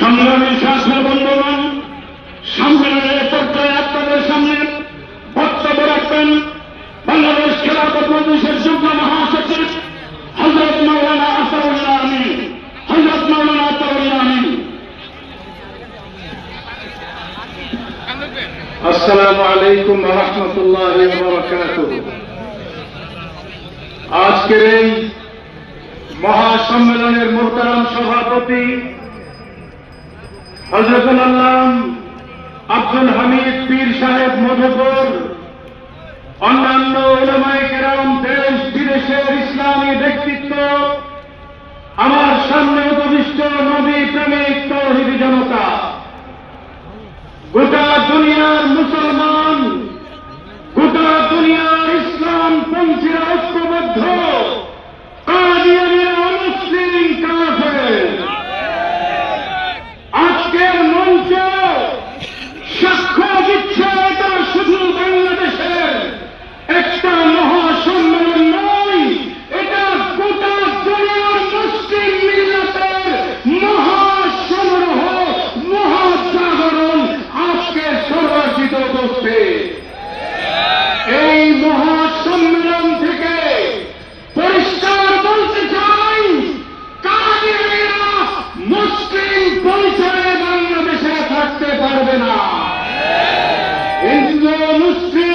সংগ্রামী শাসন বন্ধুগণ, সম্মেলনের পর্যায়ে আপনাদের সামনে বক্তব্য রাখবেন। বাংলাদেশ খেলাফত মজলিসের যুগ্ম মহাসচিব হজরত মৌলানা আসারুল্লাহ আমিন। হজরত মৌলানা আসারুল্লাহ আমিন। আসসালামু আলাইকুম রহমতুল্লাহ আজকের এই মহাসম্মেলনের মোহতারাম সভাপতি হজরতুল আল্লাম আব্দুল হামিদ পীর সাহেব মধুপুর, অন্যান্য ওলামায়ে কেরাম দেশ বিদেশের ইসলামী ব্যক্তিত্ব, আমার সামনে উপবিষ্ট নবী প্রেমিক তৌহিদি জনতা, গোটা দুনিয়ার মুসলমান, গোটা দুনিয়ার ইসলাম পন্থীরা ঐক্যবদ্ধ। nos